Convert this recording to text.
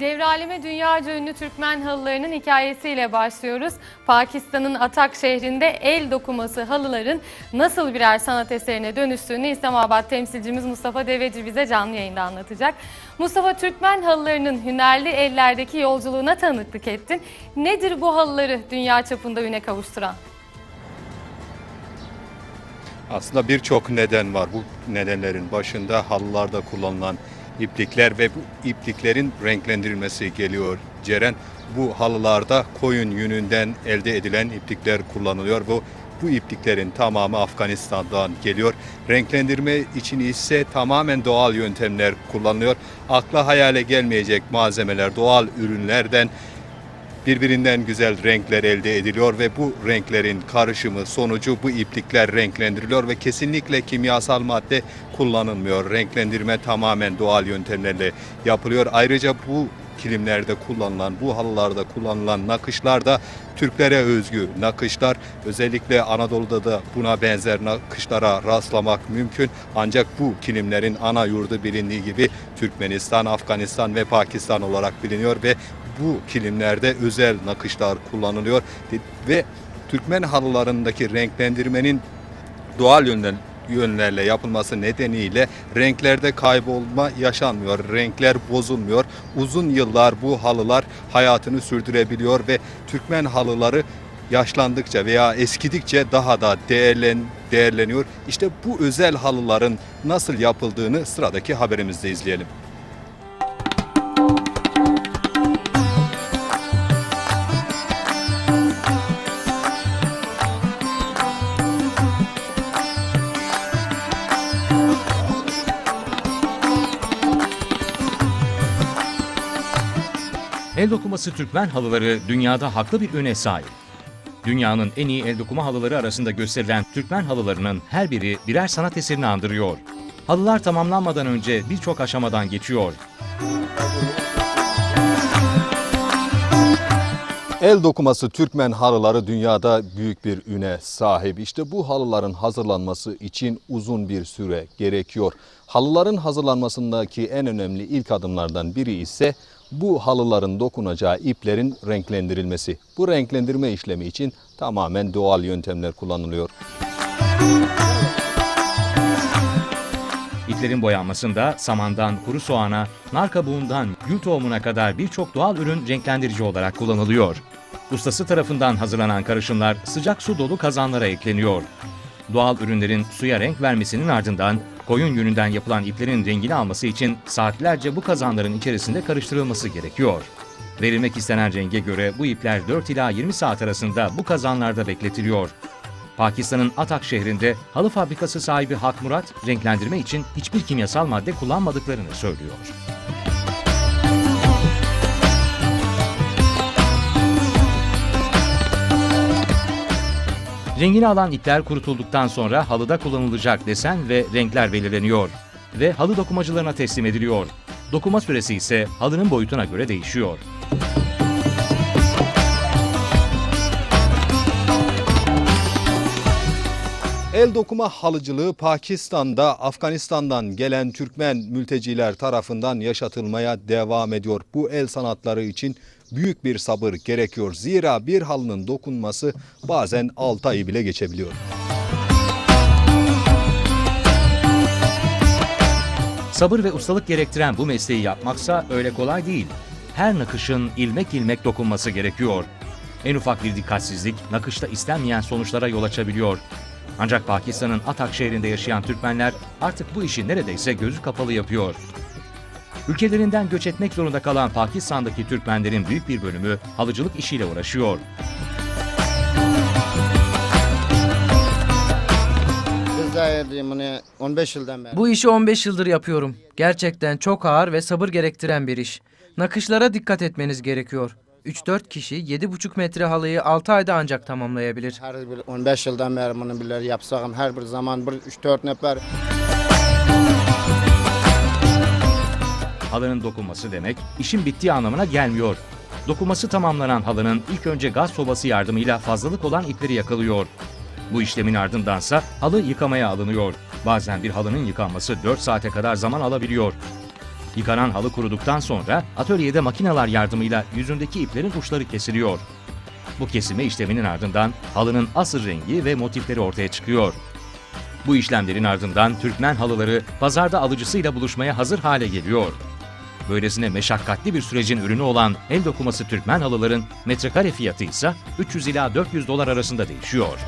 Devraleme dünyaca ünlü Türkmen halılarının hikayesiyle başlıyoruz. Pakistan'ın Atak şehrinde el dokuması halıların nasıl birer sanat eserine dönüştüğünü İslamabad temsilcimiz Mustafa Deveci bize canlı yayında anlatacak. Mustafa Türkmen halılarının hünerli ellerdeki yolculuğuna tanıklık ettin. Nedir bu halıları dünya çapında üne kavuşturan? Aslında birçok neden var. Bu nedenlerin başında halılarda kullanılan iplikler ve bu ipliklerin renklendirilmesi geliyor. Ceren bu halılarda koyun yününden elde edilen iplikler kullanılıyor. Bu bu ipliklerin tamamı Afganistan'dan geliyor. Renklendirme için ise tamamen doğal yöntemler kullanılıyor. Akla hayale gelmeyecek malzemeler, doğal ürünlerden birbirinden güzel renkler elde ediliyor ve bu renklerin karışımı sonucu bu iplikler renklendiriliyor ve kesinlikle kimyasal madde kullanılmıyor. Renklendirme tamamen doğal yöntemlerle yapılıyor. Ayrıca bu kilimlerde kullanılan, bu halılarda kullanılan nakışlar da Türklere özgü nakışlar. Özellikle Anadolu'da da buna benzer nakışlara rastlamak mümkün. Ancak bu kilimlerin ana yurdu bilindiği gibi Türkmenistan, Afganistan ve Pakistan olarak biliniyor ve bu kilimlerde özel nakışlar kullanılıyor ve Türkmen halılarındaki renklendirmenin doğal yönden yönlerle yapılması nedeniyle renklerde kaybolma yaşanmıyor. Renkler bozulmuyor. Uzun yıllar bu halılar hayatını sürdürebiliyor ve Türkmen halıları yaşlandıkça veya eskidikçe daha da değerlen, değerleniyor. İşte bu özel halıların nasıl yapıldığını sıradaki haberimizde izleyelim. El dokuması Türkmen halıları dünyada haklı bir öne sahip. Dünyanın en iyi el dokuma halıları arasında gösterilen Türkmen halılarının her biri birer sanat eserini andırıyor. Halılar tamamlanmadan önce birçok aşamadan geçiyor. El dokuması Türkmen halıları dünyada büyük bir üne sahip. İşte bu halıların hazırlanması için uzun bir süre gerekiyor. Halıların hazırlanmasındaki en önemli ilk adımlardan biri ise bu halıların dokunacağı iplerin renklendirilmesi. Bu renklendirme işlemi için tamamen doğal yöntemler kullanılıyor. İplerin boyanmasında samandan kuru soğana, nar kabuğundan gül tohumuna kadar birçok doğal ürün renklendirici olarak kullanılıyor. Ustası tarafından hazırlanan karışımlar sıcak su dolu kazanlara ekleniyor. Doğal ürünlerin suya renk vermesinin ardından koyun yününden yapılan iplerin rengini alması için saatlerce bu kazanların içerisinde karıştırılması gerekiyor. Verilmek istenen renge göre bu ipler 4 ila 20 saat arasında bu kazanlarda bekletiliyor. Pakistan'ın Atak şehrinde halı fabrikası sahibi Hak Murat, renklendirme için hiçbir kimyasal madde kullanmadıklarını söylüyor. Rengini alan ipler kurutulduktan sonra halıda kullanılacak desen ve renkler belirleniyor ve halı dokumacılarına teslim ediliyor. Dokuma süresi ise halının boyutuna göre değişiyor. El dokuma halıcılığı Pakistan'da Afganistan'dan gelen Türkmen mülteciler tarafından yaşatılmaya devam ediyor. Bu el sanatları için büyük bir sabır gerekiyor. Zira bir halının dokunması bazen 6 ayı bile geçebiliyor. Sabır ve ustalık gerektiren bu mesleği yapmaksa öyle kolay değil. Her nakışın ilmek ilmek dokunması gerekiyor. En ufak bir dikkatsizlik nakışta istenmeyen sonuçlara yol açabiliyor. Ancak Pakistan'ın Atak şehrinde yaşayan Türkmenler artık bu işi neredeyse gözü kapalı yapıyor. Ülkelerinden göç etmek zorunda kalan Pakistan'daki Türkmenlerin büyük bir bölümü halıcılık işiyle uğraşıyor. Cezayirliyim bunu 15 yıldan beri. Bu işi 15 yıldır yapıyorum. Gerçekten çok ağır ve sabır gerektiren bir iş. Nakışlara dikkat etmeniz gerekiyor. 3-4 kişi 7,5 metre halıyı 6 ayda ancak tamamlayabilir. Her bir 15 yıldan beri bunu bilir yapsam her bir zaman bir 3-4 nefer Halının dokunması demek işin bittiği anlamına gelmiyor. Dokunması tamamlanan halının ilk önce gaz sobası yardımıyla fazlalık olan ipleri yakılıyor. Bu işlemin ardındansa halı yıkamaya alınıyor. Bazen bir halının yıkanması 4 saate kadar zaman alabiliyor. Yıkanan halı kuruduktan sonra atölyede makineler yardımıyla yüzündeki iplerin uçları kesiliyor. Bu kesime işleminin ardından halının asıl rengi ve motifleri ortaya çıkıyor. Bu işlemlerin ardından Türkmen halıları pazarda alıcısıyla buluşmaya hazır hale geliyor. Böylesine meşakkatli bir sürecin ürünü olan el dokuması Türkmen halıların metrekare fiyatı ise 300 ila 400 dolar arasında değişiyor.